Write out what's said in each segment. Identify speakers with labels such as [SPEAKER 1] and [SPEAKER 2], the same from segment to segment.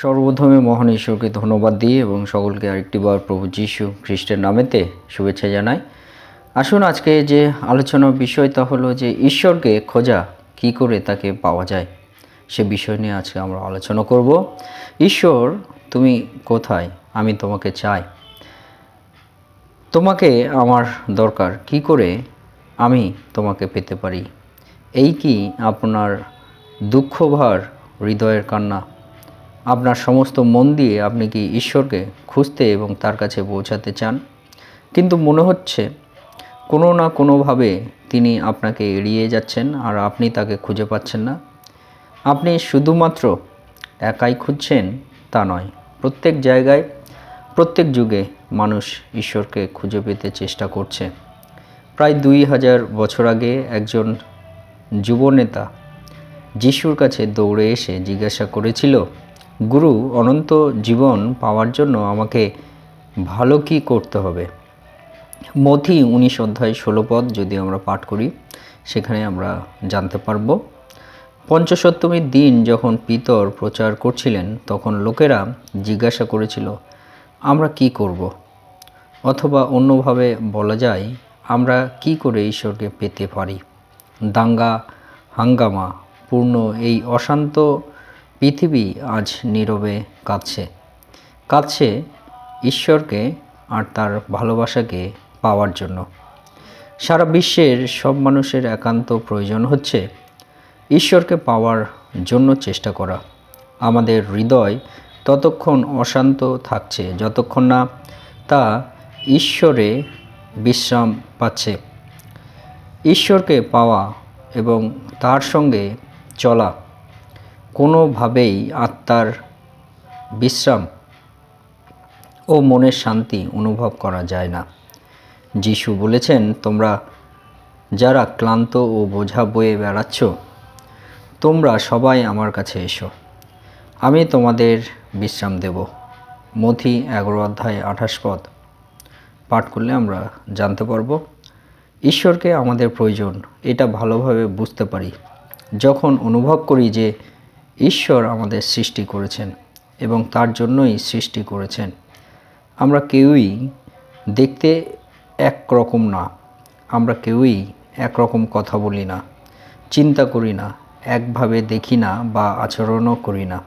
[SPEAKER 1] সর্বপ্রথমে মহান ঈশ্বরকে ধন্যবাদ দিই এবং সকলকে আরেকটিবার প্রভু যীশু খ্রিস্টের নামেতে শুভেচ্ছা জানাই। আসুন আজকে যে আলোচনার বিষয় তা হলো যে ঈশ্বরকে খোঁজা কি করে তাকে পাওয়া যায়, সে বিষয় নিয়ে আজকে আমরা আলোচনা করব। ঈশ্বর, তুমি কোথায়? আমি তোমাকে চাই। তোমাকে আমার দরকার, কি করে আমি তোমাকে পেতে পারি? এই কি আপনার দুঃখভার হৃদয়ের কান্না? আপনার সমস্ত মন দিয়ে আপনি কি ঈশ্বরকে খুঁজতে এবং তার কাছে পৌঁছাতে চান? কিন্তু মনে হচ্ছে কোনো না কোনোভাবে তিনি আপনাকে এড়িয়ে যাচ্ছেন আর আপনি তাকে খুঁজে পাচ্ছেন না। আপনি শুধুমাত্র একাই খুঁজছেন তা নয়, প্রত্যেক জায়গায়, প্রত্যেক যুগে মানুষ ঈশ্বরকে খুঁজে পেতে চেষ্টা করছে। প্রায় দুই হাজার বছর আগে একজন যুবনেতা যিশুর কাছে দৌড়ে এসে জিজ্ঞাসা করেছিল গুরু, অনন্ত জীবন পাওয়ার জন্য আমাকে ভালো কি করতে হবে? মথি উনিশ অধ্যায় ষোলো পদ যদি আমরা পাঠ করি, সেখানে আমরা জানতে পারব। পঞ্চসপ্তমীর দিন যখন পিতর প্রচার করছিলেন, তখন লোকেরা জিজ্ঞাসা করেছিল, আমরা কি করব? অথবা অন্যভাবে বলা যায়, আমরা কি করে ঈশ্বরকে পেতে পারি? দাঙ্গা, হাঙ্গামা, পূর্ণ এই অশান্ত পৃথিবী আজ নীরবে কাঁদছে। কাঁদছে ঈশ্বরকে আর তার ভালোবাসাকে পাওয়ার জন্য। সারা বিশ্বের সব মানুষের একান্ত প্রয়োজন হচ্ছে ঈশ্বরকে পাওয়ার জন্য চেষ্টা করা। আমাদের হৃদয় ততক্ষণ অশান্ত থাকছে, যতক্ষণ না তা ঈশ্বরে বিশ্রাম পাচ্ছে। ঈশ্বরকে পাওয়া এবং তার সঙ্গে চলা কোনোভাবেই আত্মার বিশ্রাম ও মনের শান্তি অনুভব করা যায় না। যিশু বলেছেন, তোমরা যারা ক্লান্ত ও বোঝা বয়ে বেড়াচ্ছ, তোমরা সবাই আমার কাছে এসো। আমি তোমাদের বিশ্রাম দেব। মথি এগারো অধ্যায় আঠাশ পদ। পাঠ করলে আমরা জানতে পারব, ঈশ্বরকে আমাদের প্রয়োজন, এটা ভালোভাবে বুঝতে পারি। যখন অনুভব করি যে ঈশ্বর আমাদের সৃষ্টি করেছেন এবং তার জন্যই সৃষ্টি করেছেন। আমরা কেউই দেখতে একরকম না। আমরা কেউই একরকম কথা বলি না, চিন্তা করি না, একভাবে দেখি না বা আচরণও করি না।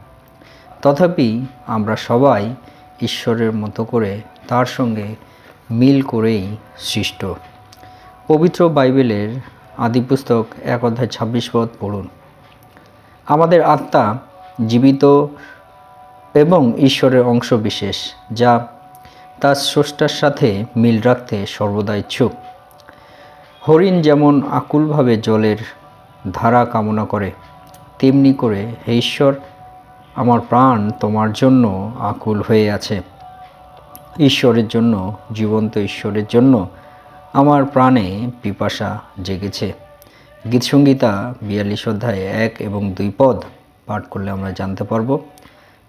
[SPEAKER 1] তথাপি আমরা সবাই ঈশ্বরের মতো করে তার সঙ্গে মিল করেই সৃষ্ট। পবিত্র বাইবেলের আদিপুস্তক এক অধ্যায় ছাব্বিশ পদ পড়ুন। আমাদের আত্মা জীবিত এবং ঈশ্বরের অংশ বিশেষ, যা তার স্রষ্টার সাথে মিল রাখতে সর্বদা ইচ্ছুক। হরিণ যেমন আকুলভাবে জলের ধারা কামনা করে, তেমনি করে হে ঈশ্বর, আমার প্রাণ তোমার জন্য আকুল হয়ে আছে। ঈশ্বরের জন্য, জীবন্ত ঈশ্বরের জন্য আমার প্রাণে পিপাসা জেগেছে। গীতসঙ্গীতা বিয়াল্লিশ অধ্যায় এক এবং দুই পদ পাঠ করলে আমরা জানতে পারব।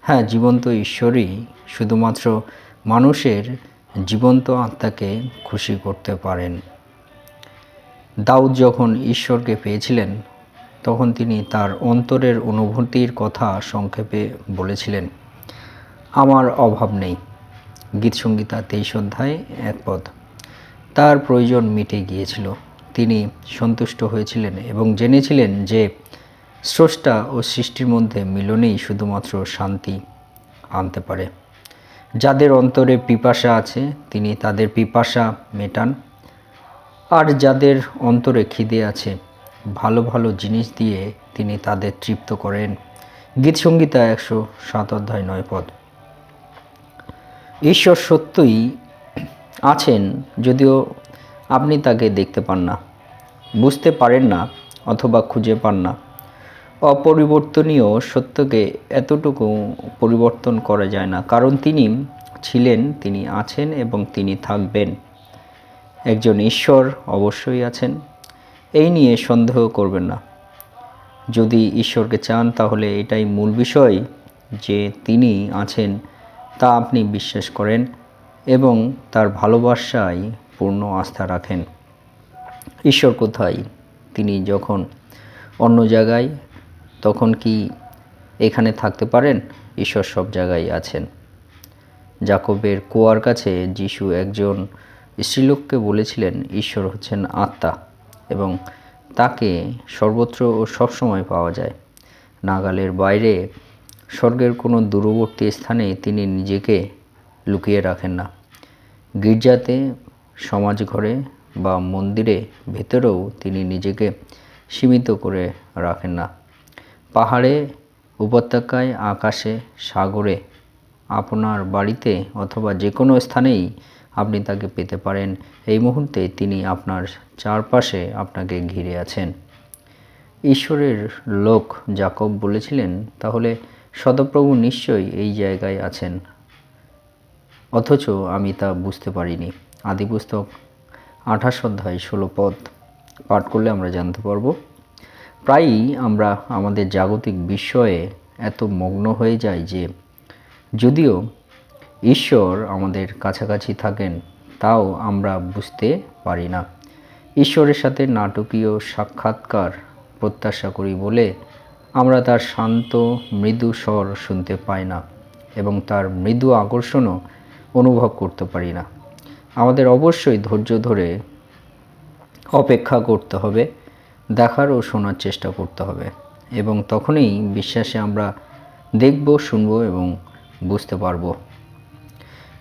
[SPEAKER 1] হ্যাঁ জীবন্ত ঈশ্বরই শুধুমাত্র মানুষের জীবন্ত আত্মাকে খুশি করতে পারেন। দাউদ যখন ঈশ্বরকে পেয়েছিলেন, তখন তিনি তার অন্তরের অনুভূতির কথা সংক্ষেপে বলেছিলেন, আমার অভাব নেই। গীতসঙ্গীতা তেইশ অধ্যায় এক পদ। তার প্রয়োজন মিটে গিয়েছিল। তিনি সন্তুষ্ট হয়েছিলেন এবং জেনেছিলেন যে স্রষ্টা ও সৃষ্টির মধ্যে মিলনেই শুধুমাত্র শান্তি আনতে পারে। যাদের অন্তরে পিপাসা আছে, তিনি তাদের পিপাসা মেটান। আর যাদের অন্তরে খিদে আছে, ভালো ভালো জিনিস দিয়ে তিনি তাদের তৃপ্ত করেন। গীতসঙ্গীতা একশো সাত অধ্যায় নয় পদ। ঈশ্বর সত্যই আছেন, যদিও আপনি তাকে দেখতে পান না, বুঝতে পারেন না অথবা খুঁজে পান না। অপরিবর্তনীয় সত্যকে এতটুকু পরিবর্তন করা যায় না, কারণ তিনি ছিলেন, তিনি আছেন এবং তিনি থাকবেন। একজন ঈশ্বর অবশ্যই আছেন, এই নিয়ে সন্দেহ করবেন না। যদি ঈশ্বরকে চান, তাহলে এটাই মূল বিষয় যে তিনি আছেন, তা আপনি বিশ্বাস করেন এবং তার ভালোবাসায় পূর্ণ আস্থা রাখেন। ঈশ্বর কোথায়? তিনি যখন অন্য জায়গায়, তখন কি এখানে থাকতে পারেন? ঈশ্বর সব জায়গায় আছেন। জাকবের কুয়ার কাছে যিশু একজন স্ত্রীলোককে বলেছিলেন, ঈশ্বর হচ্ছেন আত্মা এবং তাকে সর্বত্র ও সবসময় পাওয়া যায়। নাগালের বাইরে স্বর্গের কোনো দূরবর্তী স্থানে তিনি নিজেকে লুকিয়ে রাখেন না। গির্জাতে সমাজঘরে বা মন্দিরে ভেতরেও তিনি নিজেকে সীমিত করে রাখেন না। পাহাড়ে, উপত্যকায়, আকাশে, সাগরে আপনার বাড়িতে অথবা যে কোনো স্থানেই আপনি তাকে পেতে পারেন। এই মুহূর্তে তিনি আপনার চারপাশে আপনাকে ঘিরে আছেন। ঈশ্বরের লোক জাকব বলেছিলেন, তাহলে সদপ্রভু নিশ্চয়ই এই জায়গায় আছেন। অথচ আমি তা বুঝতে পারিনি। আদি পুস্তক, আঠাশ অধ্যায়, ষোলো পদ। পাঠ করলে আমরা জানতে পারব। প্রায়ই আমরা আমাদের জাগতিক বিষয়ে এত মগ্ন হয়ে যাই যে, যদিও ঈশ্বর আমাদের কাছাকাছি থাকেন, তাও আমরা বুঝতে পারি না। ঈশ্বরের সাথে নাটকীয় সাক্ষাৎকার প্রত্যাশা করি বলে আমরা তার শান্ত, মৃদু স্বর শুনতে পাই না এবং তার মৃদু আকর্ষণও অনুভব করতে পারি না। আমাদের অবশ্যই ধৈর্য ধরে অপেক্ষা করতে হবে, দেখার ও শোনার চেষ্টা করতে হবে এবং তখনই বিশ্বাসে আমরা দেখব, শুনব এবং বুঝতে পারব।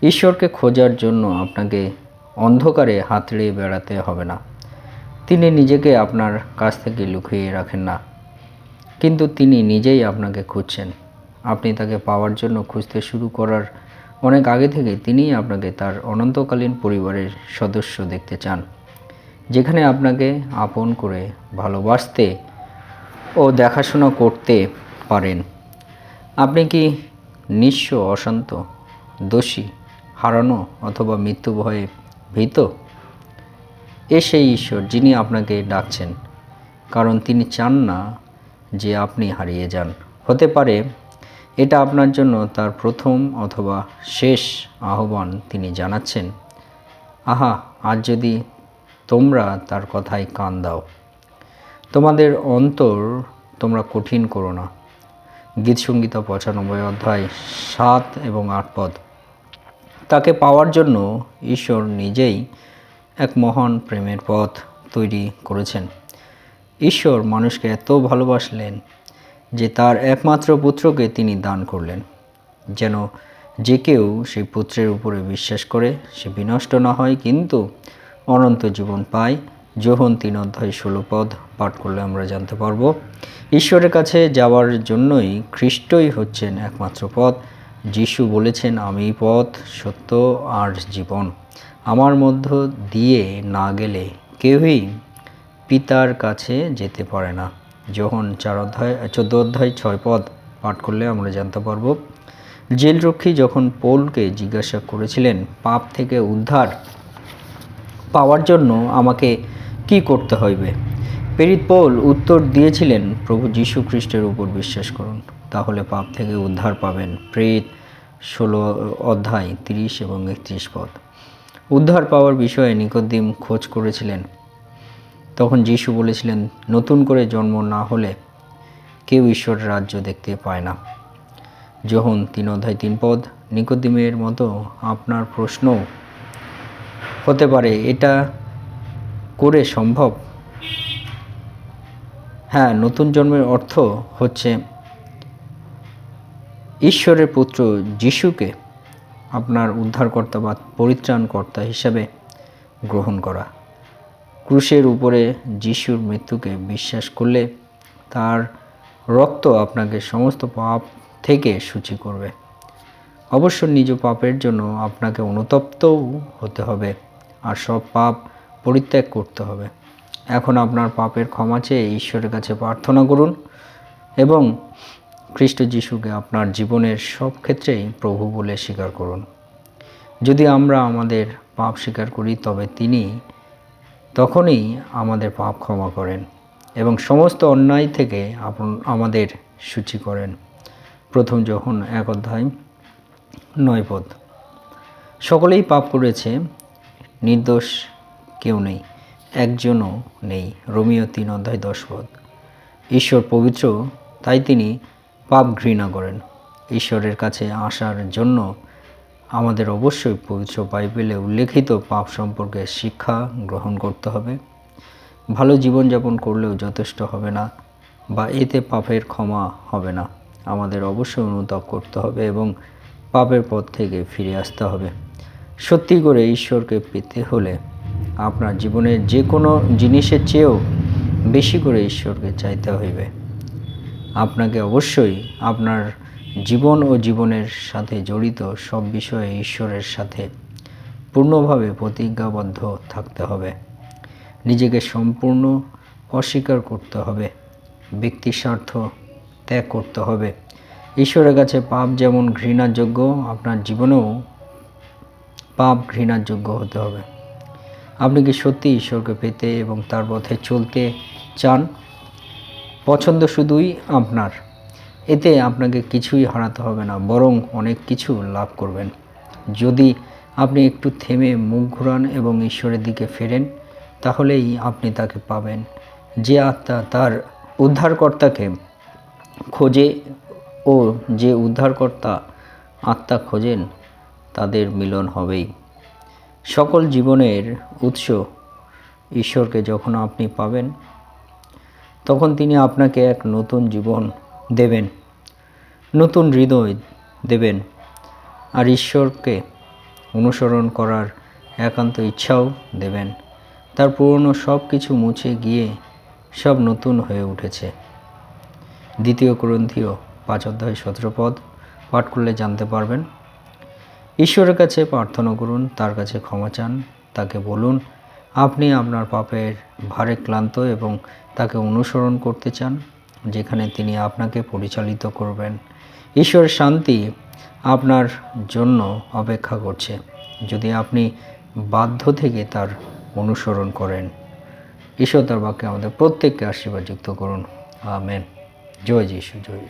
[SPEAKER 1] ঈশ্বরকে খোঁজার জন্য আপনাকে অন্ধকারে হাতড়ে বেড়াতে হবে না। তিনি নিজেকে আপনার কাছ থেকে লুকিয়ে রাখেন না। কিন্তু তিনি নিজেই আপনাকে খুঁজছেন। আপনি তাকে পাওয়ার জন্য খুঁজতে শুরু করার অনেক আগে থেকে তিনিই আপনাকে তার অনন্তকালীন পরিবারের সদস্য দেখতে চান, যেখানে আপনাকে আপন করে ভালোবাসতে ও দেখাশোনা করতে পারেন। আপনি কি নিঃস্ব অশান্ত, দোষী, হারানো অথবা মৃত্যু ভয়ে ভীত? এ সেই ঈশ্বর যিনি আপনাকে ডাকছেন, কারণ তিনি চান না যে আপনি হারিয়ে যান। হতে পারে এটা আপনার জন্য তার প্রথম অথবা শেষ আহ্বান তিনি জানাচ্ছেন। আহা, আজ যদি তোমরা তার কথায় কান দাও। তোমাদের অন্তর তোমরা কঠিন করো না। গীতসঙ্গীতা পঁচানব্বই অধ্যায় সাত এবং আট পদ। তাকে পাওয়ার জন্য ঈশ্বর নিজেই এক মহান প্রেমের পথ তৈরি করেছেন। ঈশ্বর মানুষকে এত ভালোবাসলেন যে তার একমাত্র পুত্রকে তিনি দান করলেন। যেন যে কেউ সেই পুত্রের উপরে বিশ্বাস করে, সে বিনষ্ট না হয়, কিন্তু অনন্ত জীবন পায়। যোহন তিন অধ্যায় ষোলো পদ পাঠ করলে আমরা জানতে পারব, ঈশ্বরের কাছে যাওয়ার জন্যই খ্রিস্টই হচ্ছেন একমাত্র পথ। যিশু বলেছেন, আমি পথ, সত্য আর জীবন। আমার মধ্য দিয়ে না গেলে কেউই পিতার কাছে যেতে পারে না। যখন চার অধ্যায়, চোদ্দ অধ্যায়, ছয় পদ পাঠ করলে আমরা জানতে পারব, জেলরক্ষী যখন পোলকে জিজ্ঞাসা করেছিলেন, পাপ থেকে উদ্ধার পাওয়ার জন্য আমাকে কি করতে হইবে? পেরিত পৌল উত্তর দিয়েছিলেন, প্রভু যীশু খ্রিস্টের উপর বিশ্বাস করুন, তাহলে পাপ থেকে উদ্ধার পাবেন। প্রেত, ষোলো অধ্যায়, তিরিশ এবং একত্রিশ পদ। উদ্ধার পাওয়ার বিষয়ে নিকোদ্দিম খোঁজ করেছিলেন তখন যীশু বলেছিলেন, নতুন করে জন্ম না হলে কেউ ঈশ্বর রাজ্য দেখতে পায় না। যখন তিন অধ্যায় তিন পদ নিকোদ্দিমের মতো আপনার প্রশ্ন হতে পারে, এটা করে সম্ভব? হ্যাঁ নতুন জন্মের অর্থ হচ্ছে, ঈশ্বরের পুত্র যিশুকে আপনার উদ্ধারকর্তা বা পরিত্রাণকর্তা হিসাবে গ্রহণ করা। ক্রুশের উপরে যিশুর মৃত্যুকে বিশ্বাস করলে তার রক্ত আপনাকে সমস্ত পাপ থেকে সূচি করবে। অবশ্য নিজ পাপের জন্য আপনাকে অনুতপ্তও হতে হবে আর সব পাপ পরিত্যাগ করতে হবে। এখন আপনার পাপের ক্ষমা চেয়ে ঈশ্বরের কাছে প্রার্থনা করুন এবং খ্রিস্ট যিশুকে আপনার জীবনের সব ক্ষেত্রেই প্রভু বলে স্বীকার করুন। যদি আমরা আমাদের পাপ স্বীকার করি, তবে তিনি তখনই আমাদের পাপ ক্ষমা করেন এবং সমস্ত অন্যায় থেকে আপন আমাদের সূচি করেন। প্রথম যখন এক অধ্যায় নয় পদ। সকলেই পাপ করেছে, নির্দোষ কেউ নেই, একজনও নেই। রোমিও তিন অধ্যায় দশ পদ। ঈশ্বর পবিত্র, তাই তিনি পাপ ঘৃণা করেন। ঈশ্বরের কাছে আসার জন্য আমাদের অবশ্যই পবিত্র বাইবেলে উল্লেখিত পাপ সম্পর্কে শিক্ষা গ্রহণ করতে হবে। ভালো জীবনযাপন করলেও যথেষ্ট হবে না বা এতে পাপের ক্ষমা হবে না। আমাদের অবশ্যই অনুতাপ করতে হবে এবং পাপের পথ থেকে ফিরে আসতে হবে। সত্যি করে ঈশ্বরকে পেতে হলে আপনার জীবনের যে কোনো জিনিসের চেয়েও বেশি করে ঈশ্বরকে চাইতে হইবে। আপনাকে অবশ্যই আপনার জীবন ও জীবনের সাথে জড়িত সব বিষয়ে ঈশ্বরের সাথে পূর্ণভাবে প্রতিজ্ঞাবদ্ধ থাকতে হবে। নিজেকে সম্পূর্ণ অস্বীকার করতে হবে। ব্যক্তি স্বার্থ ত্যাগ করতে হবে। ঈশ্বরের কাছে পাপ যেমন ঘৃণার যোগ্য আপনার জীবনেও পাপ ঘৃণার যোগ্য হতে হবে। আপনি কি সত্যি ঈশ্বরকে পেতে এবং তার পথে চলতে চান? পছন্দ শুধুই আপনার। এতে আপনাকে কিছুই হারাতে হবে না, বরং অনেক কিছু লাভ করবেন। যদি আপনি একটু থেমে মুখ ঘুরান এবং ঈশ্বরের দিকে ফেরেন, তাহলেই আপনি তাকে পাবেন। যে আত্মা তার উদ্ধারকর্তাকে খোঁজে ও যে উদ্ধারকর্তা আত্মা খোঁজেন, তাদের মিলন হবেই। সকল জীবনের উৎস ঈশ্বরকে যখন আপনি পাবেন, তখন তিনি আপনাকে এক নতুন জীবন দেবেন। নতুন হৃদয় দেবেন। আর ঈশ্বরকে অনুসরণ করার একান্ত ইচ্ছাও দেবেন। তার পুরনো সব কিছু মুছে গিয়ে সব নতুন হয়ে উঠেছে। দ্বিতীয় গ্রন্থীয় পাঁচ অধ্যায় সতেরো পদ, পাঠ করলে জানতে পারবেন। ঈশ্বরের কাছে প্রার্থনা করুন, তার কাছে ক্ষমা চান, তাকে বলুন, আপনি আপনার পাপের ভারে ক্লান্ত এবং তাকে অনুসরণ করতে চান। যেখানে তিনি আপনাকে পরিচালিত করবেন। ঈশ্বর শান্তি আপনার জন্য অপেক্ষা করছে। যদি আপনি বাধ্য থেকে তার অনুসরণ করেন, ঈশ্বর তার বাক্যে আমাদের প্রত্যেককে আশীর্বাদ যুক্ত করুন। আমেন। জয় যীশু, জয়